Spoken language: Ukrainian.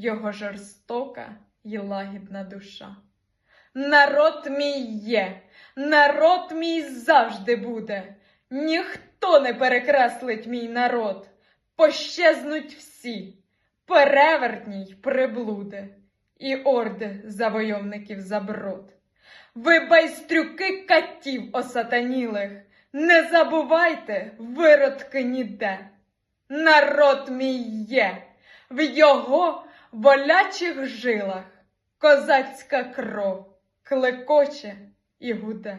його жорстока й лагідна душа. Народ мій є, народ мій завжди буде, ніхто не перекреслить мій народ, пощезнуть всі, перевертні й приблуди, і орди завойовників заброд. Ви байстрюки катів осатанілих, не забувайте, виродки ніде. Народ мій є, в його волячих жилах козацька кров клекоче і гуде.